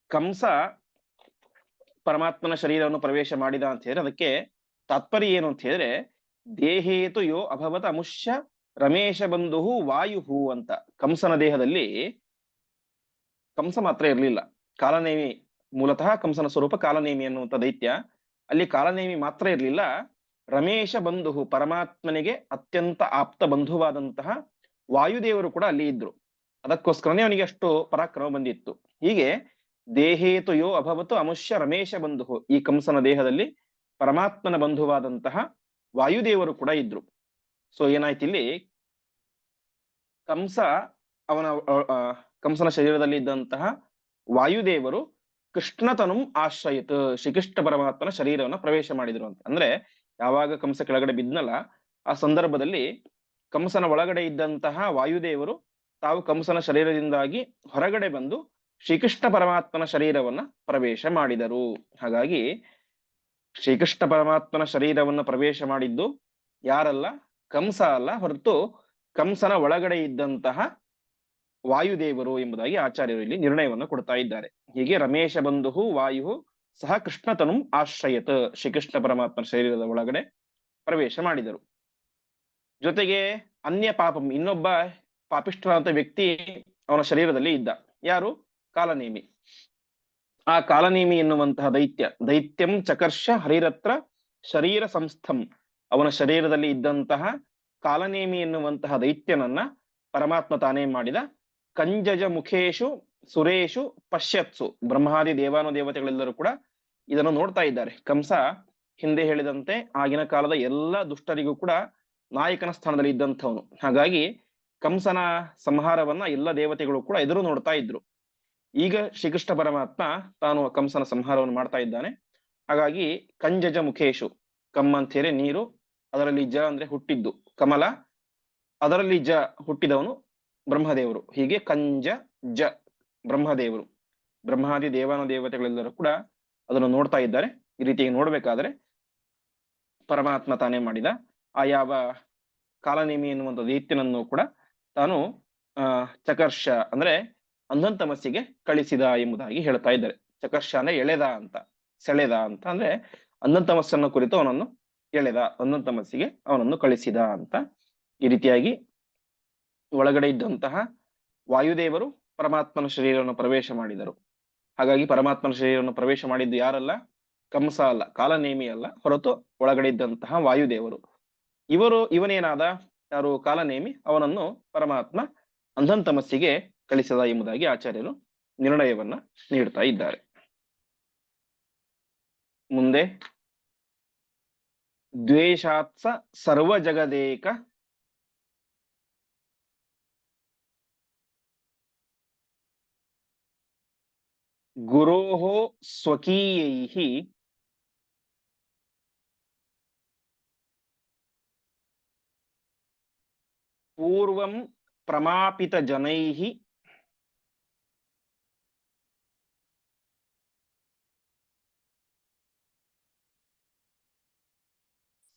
ಕಂಸ ಪರಮಾತ್ಮನ ಶರೀರವನ್ನು ಪ್ರವೇಶ ಮಾಡಿದ ಅಂತ ಹೇಳಿದ್ರೆ ಅದಕ್ಕೆ ತಾತ್ಪರ್ಯ ಏನು ಅಂತ ಹೇಳಿದ್ರೆ, ದೇಹೇತು ಯೋ ಅಭವತ ಅಮುಷ್ಯ ರಮೇಶ ಬಂಧು ವಾಯು ಅಂತ ಕಂಸನ ದೇಹದಲ್ಲಿ ಕಂಸ ಮಾತ್ರ ಇರಲಿಲ್ಲ. ಕಾಲನೇಮಿ ಮೂಲತಃ ಕಂಸನ ಸ್ವರೂಪ ಕಾಲನೇಮಿ ಅನ್ನುವಂತ ದೈತ್ಯ ಅಲ್ಲಿ ಕಾಲನೇಮಿ ಮಾತ್ರ ಇರಲಿಲ್ಲ. ರಮೇಶ ಬಂಧು ಪರಮಾತ್ಮನಿಗೆ ಅತ್ಯಂತ ಆಪ್ತ ಬಂಧುವಾದಂತಹ ವಾಯುದೇವರು ಕೂಡ ಅಲ್ಲಿ ಇದ್ರು. ಅದಕ್ಕೋಸ್ಕರನೇ ಅವನಿಗೆ ಅಷ್ಟು ಪರಾಕ್ರಮ ಬಂದಿತ್ತು. ಹೀಗೆ ದೇಹೇತು ಯೋ ಅಭವತು ಅಮುಷ್ಯ ರಮೇಶ ಬಂಧು. ಈ ಕಂಸನ ದೇಹದಲ್ಲಿ ಪರಮಾತ್ಮನ ಬಂಧುವಾದಂತಹ ವಾಯುದೇವರು ಕೂಡ ಇದ್ರು. ಸೊ ಏನಾಯ್ತು ಇಲ್ಲಿ? ಕಂಸ ಅವನ ಕಂಸನ ಶರೀರದಲ್ಲಿ ಇದ್ದಂತಹ ವಾಯುದೇವರು ಕೃಷ್ಣತನು ಆಶ್ರಯಿತ, ಶ್ರೀಕೃಷ್ಣ ಪರಮಾತ್ಮನ ಶರೀರವನ್ನ ಪ್ರವೇಶ ಮಾಡಿದ್ರು ಅಂತ. ಅಂದ್ರೆ ಯಾವಾಗ ಕಂಸ ಕೆಳಗಡೆ ಬಿದ್ನಲ್ಲ, ಆ ಸಂದರ್ಭದಲ್ಲಿ ಕಂಸನ ಒಳಗಡೆ ಇದ್ದಂತಹ ವಾಯುದೇವರು ತಾವು ಕಂಸನ ಶರೀರದಿಂದಾಗಿ ಹೊರಗಡೆ ಬಂದು ಶ್ರೀಕೃಷ್ಣ ಪರಮಾತ್ಮನ ಶರೀರವನ್ನ ಪ್ರವೇಶ ಮಾಡಿದರು. ಹಾಗಾಗಿ ಶ್ರೀಕೃಷ್ಣ ಪರಮಾತ್ಮನ ಶರೀರವನ್ನ ಪ್ರವೇಶ ಮಾಡಿದ್ದು ಯಾರಲ್ಲ? ಕಂಸ ಅಲ್ಲ. ಹೊರತು ಕಂಸನ ಒಳಗಡೆ ಇದ್ದಂತಹ ವಾಯುದೇವರು ಎಂಬುದಾಗಿ ಆಚಾರ್ಯರು ಇಲ್ಲಿ ನಿರ್ಣಯವನ್ನು ಕೊಡ್ತಾ ಇದ್ದಾರೆ. ಹೀಗೆ ರಮೇಶ ಬಂಧು ವಾಯು ಸಹ ಕೃಷ್ಣತನು ಆಶ್ರಯತ, ಶ್ರೀಕೃಷ್ಣ ಪರಮಾತ್ಮ ಶರೀರದ ಒಳಗಡೆ ಪ್ರವೇಶ ಮಾಡಿದರು. ಜೊತೆಗೆ ಅನ್ಯ ಪಾಪಂ, ಇನ್ನೊಬ್ಬ ಪಾಪಿಷ್ಠನಾದ ವ್ಯಕ್ತಿ ಅವನ ಶರೀರದಲ್ಲಿ ಇದ್ದ. ಯಾರು? ಕಾಲನೇಮಿ. ಆ ಕಾಲನೇಮಿ ಎನ್ನುವಂತಹ ದೈತ್ಯ. ದೈತ್ಯಂ ಚಕರ್ಷ ಹರಿರತ್ರ ಶರೀರ ಸಂಸ್ಥಂ. ಅವನ ಶರೀರದಲ್ಲಿ ಇದ್ದಂತಹ ಕಾಲನೇಮಿ ಎನ್ನುವಂತಹ ದೈತ್ಯನನ್ನ ಪರಮಾತ್ಮ ತಾನೇ ಮಾಡಿದ ಕಂಜಜ ಮುಖೇಶು, ಸುರೇಶು, ಪಶ್ಯತ್ಸು, ಬ್ರಹ್ಮಾದಿ ದೇವಾನು ದೇವತೆಗಳೆಲ್ಲರೂ ಕೂಡ ಇದನ್ನು ನೋಡ್ತಾ ಇದ್ದಾರೆ. ಕಂಸ ಹಿಂದೆ ಹೇಳಿದಂತೆ ಆಗಿನ ಕಾಲದ ಎಲ್ಲ ದುಷ್ಟರಿಗೂ ಕೂಡ ನಾಯಕನ ಸ್ಥಾನದಲ್ಲಿ ಇದ್ದಂಥವನು. ಹಾಗಾಗಿ ಕಂಸನ ಸಂಹಾರವನ್ನ ಎಲ್ಲ ದೇವತೆಗಳು ಕೂಡ ಎದುರು ನೋಡ್ತಾ ಇದ್ರು. ಈಗ ಶ್ರೀಕೃಷ್ಣ ಪರಮಾತ್ಮ ತಾನು ಕಂಸನ ಸಂಹಾರವನ್ನು ಮಾಡ್ತಾ ಇದ್ದಾನೆ. ಹಾಗಾಗಿ ಕಂಜಜ ಮುಖೇಶು, ಕಮ್ಮ ಅಂತೇಳಿ ನೀರು, ಅದರಲ್ಲಿ ಜ ಅಂದ್ರೆ ಹುಟ್ಟಿದ್ದು. ಕಮಲ, ಅದರಲ್ಲಿ ಜ ಹುಟ್ಟಿದವನು ಬ್ರಹ್ಮದೇವರು. ಹೀಗೆ ಕಂಜ, ಜ, ಬ್ರಹ್ಮದೇವರು. ಬ್ರಹ್ಮಾದಿ ದೇವಾನ ದೇವತೆಗಳೆಲ್ಲರೂ ಕೂಡ ಅದನ್ನು ನೋಡ್ತಾ ಇದ್ದಾರೆ. ಈ ರೀತಿಯಾಗಿ ನೋಡ್ಬೇಕಾದ್ರೆ ಪರಮಾತ್ಮ ತಾನೇ ಮಾಡಿದ ಆ ಯಾವ ಕಾಲನೇಮಿ ಎನ್ನುವಂಥ ದೈತ್ಯನನ್ನು ಕೂಡ ತಾನು ಚಕರ್ಷ ಅಂದ್ರೆ ಅಂಧಂತಮಸ್ಸಿಗೆ ಕಳಿಸಿದ ಎಂಬುದಾಗಿ ಹೇಳ್ತಾ ಇದ್ದಾರೆ. ಚಕರ್ಷ ಅಂದ್ರೆ ಎಳೆದ ಅಂತ, ಸೆಳೆದ ಅಂತ ಅಂದ್ರೆ ಅಂಧಂತಮಸ್ಸನ್ನು ಕುರಿತು ಅವನನ್ನು ಎಳೆದ ಅಂಧಂತಮಸ್ಸಿಗೆ ಅವನನ್ನು ಕಳಿಸಿದ ಅಂತ ಈ ರೀತಿಯಾಗಿ ಒಳಗಡೆ ಇದ್ದಂತಹ ವಾಯುದೇವರು ಪರಮಾತ್ಮನ ಶರೀರವನ್ನು ಪ್ರವೇಶ ಮಾಡಿದರು. ಹಾಗಾಗಿ ಪರಮಾತ್ಮನ ಶರೀರವನ್ನು ಪ್ರವೇಶ ಮಾಡಿದ್ದು ಯಾರಲ್ಲ? ಕಂಸ ಅಲ್ಲ, ಕಾಲನೇಮಿ ಅಲ್ಲ. ಹೊರತು ಒಳಗಡೆ ಇದ್ದಂತಹ ವಾಯುದೇವರು. ಇವರು, ಇವನೇನಾದ? ಯಾರು? ಕಾಲನೇಮಿ. ಅವನನ್ನು ಪರಮಾತ್ಮ ಅಂಧನ್ ತಮಸ್ಸಿಗೆ ಕಳಿಸದ ಎಂಬುದಾಗಿ ಆಚಾರ್ಯರು ನಿರ್ಣಯವನ್ನ ನೀಡ್ತಾ ಇದ್ದಾರೆ. ಮುಂದೆ ದ್ವೇಷಾತ್ಸ ಸರ್ವ ಜಗದೇಕ ಗುರೋಃ ಸ್ವಕೀಯೈಃ ಪೂರ್ವಂ ಪ್ರಮಾಪಿತ ಜನೈಃ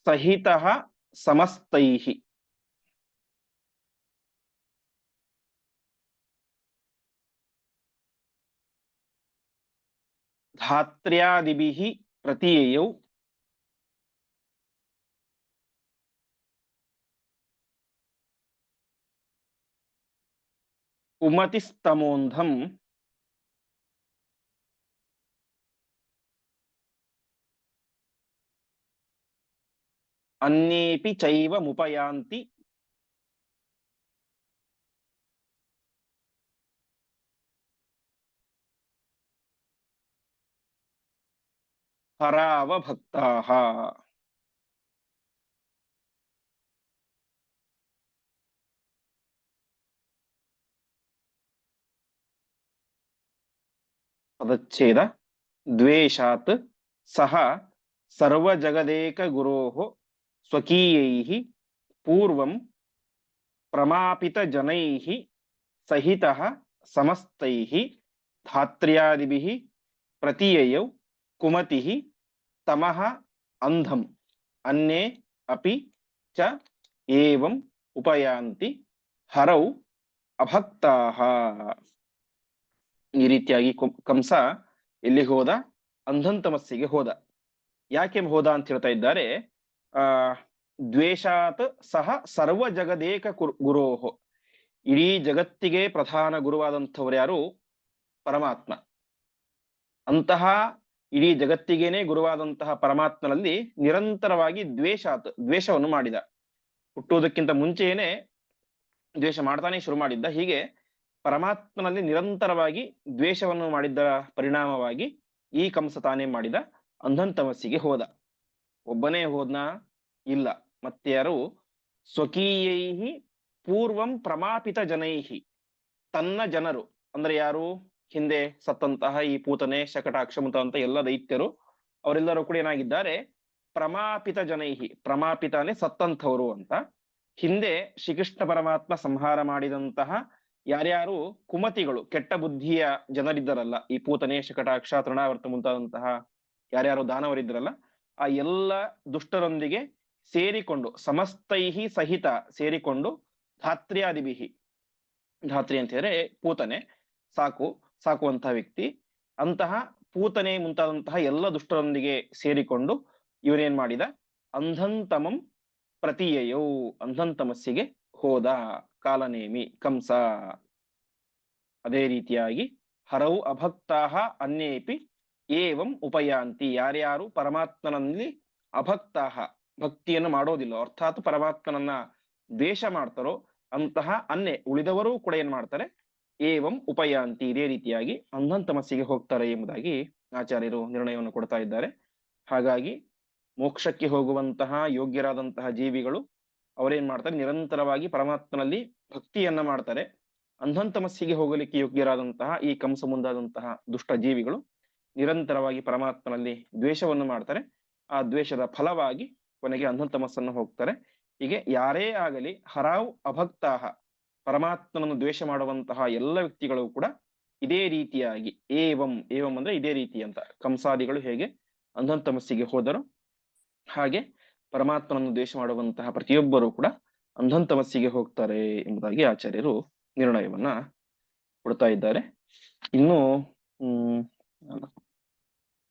ಸಹಿತಃ ಸಮಸ್ತೈಃ ಧಾತ್ರ್ಯಾದಿಭಿಃ ಪ್ರತೀಯಯೌ ಕುಮತಿಸ್ತಮೋಂಧಂ ಅನ್ಯೇಪಿ परावभक्ता। पदछेद पदच्छेद सह सः सर्वजगदेकगुरोः पूर्व प्रमातजन सहित समस्त समस्तैः प्रतीय कुमति ही, ತಮಃ ಅಂಧಂ ಅನ್ಯೇ ಅಪಿ ಚ ಏವಂ ಉಪಯಾಂತಿ ಹರೌ ಅಭಕ್ತಾಃ ಈ ರೀತಿಯಾಗಿ ಕಂಸ ಎಲ್ಲಿ ಹೋದ? ಅಂಧನ್ ತಮಸ್ಸಿಗೆ ಹೋದ। ಯಾಕೆ ಹೋದ ಅಂತ ಹೇಳ್ತಾ ಇದ್ದಾರೆ, ಆ, ದ್ವೇಷಾತ್ ಸಹ ಸರ್ವ ಜಗದೇಕ ಗುರೋಹ ಗುರೋಃ। ಇಡೀ ಜಗತ್ತಿಗೆ ಪ್ರಧಾನ ಗುರುವಾದಂಥವ್ರು ಯಾರು? ಪರಮಾತ್ಮ। ಅಂತಹ ಇಡೀ ಜಗತ್ತಿಗೇನೆ ಗುರುವಾದಂತಹ ಪರಮಾತ್ಮನಲ್ಲಿ ನಿರಂತರವಾಗಿ ದ್ವೇಷ ದ್ವೇಷವನ್ನು ಮಾಡಿದ. ಹುಟ್ಟುವುದಕ್ಕಿಂತ ಮುಂಚೆಯೇನೆ ದ್ವೇಷ ಮಾಡ್ತಾನೆ ಶುರು ಮಾಡಿದ್ದ. ಹೀಗೆ ಪರಮಾತ್ಮನಲ್ಲಿ ನಿರಂತರವಾಗಿ ದ್ವೇಷವನ್ನು ಮಾಡಿದ್ದ ಪರಿಣಾಮವಾಗಿ ಈ ಕಂಸ ತಾನೇ ಮಾಡಿದ. ಅಂಧಂತಮಸ್ಸಿಗೆ ಹೋದ. ಒಬ್ಬನೇ ಹೋದ್ನ ಇಲ್ಲ. ಮತ್ತೆ ಯಾರು? ಸ್ವಕೀಯೈಹಿ ಪೂರ್ವಂ ಪ್ರಮಾಪಿತ ಜನೈಹಿ. ತನ್ನ ಜನರು. ಅಂದ್ರೆ ಯಾರು? ಹಿಂದೆ ಸತ್ತಂತಹ ಈ ಪೂತನೆ ಶಕಟ ಅಕ್ಷಮತ ಅಂತ ಎಲ್ಲ ದೈತ್ಯರು, ಅವರೆಲ್ಲರೂ ಕೂಡ ಏನಾಗಿದ್ದಾರೆ? ಪ್ರಮಾಪಿತ ಜನೈಹಿ, ಪ್ರಮಾಪಿತ ಅಂದ್ರೆ ಸತ್ತಂಥವ್ರು ಅಂತ. ಹಿಂದೆ ಶ್ರೀಕೃಷ್ಣ ಪರಮಾತ್ಮ ಸಂಹಾರ ಮಾಡಿದಂತಹ ಯಾರ್ಯಾರು? ಕುಮತಿಗಳು, ಕೆಟ್ಟ ಬುದ್ಧಿಯ ಜನರಿದ್ದರಲ್ಲ. ಈ ಪೂತನೆ, ಶಕಟಾಕ್ಷ, ತೃಣಾವರ್ತ ಮುಂತಾದಂತಹ ಯಾರ್ಯಾರು ದಾನವರಿದ್ದರಲ್ಲ, ಆ ಎಲ್ಲ ದುಷ್ಟರೊಂದಿಗೆ ಸೇರಿಕೊಂಡು, ಸಮಸ್ತೈಹಿ ಸಹಿತ ಸೇರಿಕೊಂಡು ಧಾತ್ರ್ಯಾದಿಬಿಹಿ ಧಾತ್ರಿ ಅಂತ ಹೇಳಿದ್ರೆ ಪೂತನೆ, ಸಾಕು. ಸಾಕುವಂತಹ ವ್ಯಕ್ತಿ ಅಂತಹ ಪೂತನೆ ಮುಂತಾದಂತಹ ಎಲ್ಲ ದುಷ್ಟರೊಂದಿಗೆ ಸೇರಿಕೊಂಡು ಇವನೇನ್ ಮಾಡಿದ? ಅಂಧಂತಮಂ ಪ್ರತೀಯಯೌ, ಅಂಧಂತಮಸ್ಸಿಗೆ ಹೋದ, ಕಾಲನೇಮಿ ಕಂಸ. ಅದೇ ರೀತಿಯಾಗಿ ಹರೌ ಅಭಕ್ತಾಹ ಅನ್ಯೇಪಿ ಏವಂ ಉಪಯಾಂತಿ. ಯಾರ್ಯಾರು ಪರಮಾತ್ಮನಲ್ಲಿ ಅಭಕ್ತಾಹ, ಭಕ್ತಿಯನ್ನು ಮಾಡೋದಿಲ್ಲ, ಅರ್ಥಾತ್ ಪರಮಾತ್ಮನನ್ನ ದ್ವೇಷ ಮಾಡ್ತಾರೋ ಅಂತಹ ಅನ್ನೆ ಉಳಿದವರು ಕೂಡ ಏನ್ ಮಾಡ್ತಾರೆ? ಏವಂ ಉಪಯಾಂತಿ ಇದೇ ರೀತಿಯಾಗಿ ಅಂಧಂತಮಸ್ಸಿಗೆ ಹೋಗ್ತಾರೆ ಎಂಬುದಾಗಿ ಆಚಾರ್ಯರು ನಿರ್ಣಯವನ್ನು ಕೊಡ್ತಾ ಇದ್ದಾರೆ. ಹಾಗಾಗಿ ಮೋಕ್ಷಕ್ಕೆ ಹೋಗುವಂತಹ ಯೋಗ್ಯರಾದಂತಹ ಜೀವಿಗಳು ಅವರೇನ್ ಮಾಡ್ತಾರೆ? ನಿರಂತರವಾಗಿ ಪರಮಾತ್ಮನಲ್ಲಿ ಭಕ್ತಿಯನ್ನ ಮಾಡ್ತಾರೆ. ಅಂಧಂತಮಸ್ಸಿಗೆ ಹೋಗಲಿಕ್ಕೆ ಯೋಗ್ಯರಾದಂತಹ ಈ ಕಂಸ ಮುಂದಾದಂತಹ ದುಷ್ಟ ಜೀವಿಗಳು ನಿರಂತರವಾಗಿ ಪರಮಾತ್ಮನಲ್ಲಿ ದ್ವೇಷವನ್ನು ಮಾಡ್ತಾರೆ. ಆ ದ್ವೇಷದ ಫಲವಾಗಿ ಕೊನೆಗೆ ಅಂಧಂತಮಸ್ಸನ್ನು ಹೋಗ್ತಾರೆ. ಹೀಗೆ ಯಾರೇ ಆಗಲಿ ಹರಾವ್ ಅಭಕ್ತಾಹ ಪರಮಾತ್ಮನನ್ನು ದ್ವೇಷ ಮಾಡುವಂತಹ ಎಲ್ಲ ವ್ಯಕ್ತಿಗಳು ಕೂಡ ಇದೇ ರೀತಿಯಾಗಿ ಏವಂ ಏವಂ ಅಂದ್ರೆ ಇದೇ ರೀತಿ ಅಂತ ಕಂಸಾದಿಗಳು ಹೇಗೆ ಅಂಧಂತಮಸ್ಸಿಗೆ ಹೋದರು. ಹಾಗೆ ಪರಮಾತ್ಮನನ್ನು ದ್ವೇಷ ಮಾಡುವಂತಹ ಪ್ರತಿಯೊಬ್ಬರೂ ಕೂಡ ಅಂಧಂತಮಸ್ಸಿಗೆ ಹೋಗ್ತಾರೆ ಎಂಬುದಾಗಿ ಆಚಾರ್ಯರು ನಿರ್ಣಯವನ್ನ ಕೊಡ್ತಾ ಇದ್ದಾರೆ. ಇನ್ನು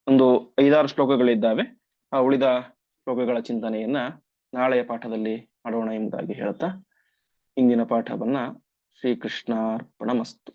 ಒಂದು ಐದಾರು ಶ್ಲೋಕಗಳಿದ್ದಾವೆ. ಆ ಉಳಿದ ಶ್ಲೋಕಗಳ ಚಿಂತನೆಯನ್ನ ನಾಳೆಯ ಪಾಠದಲ್ಲಿ ಮಾಡೋಣ ಎಂಬುದಾಗಿ ಹೇಳ್ತಾ ಇಂದಿನ ಪಾಠವನ್ನ ಶ್ರೀಕೃಷ್ಣಾರ್ಪಣಮಸ್ತು.